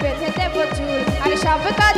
বেঁধে দেব চুল আর সব কাজ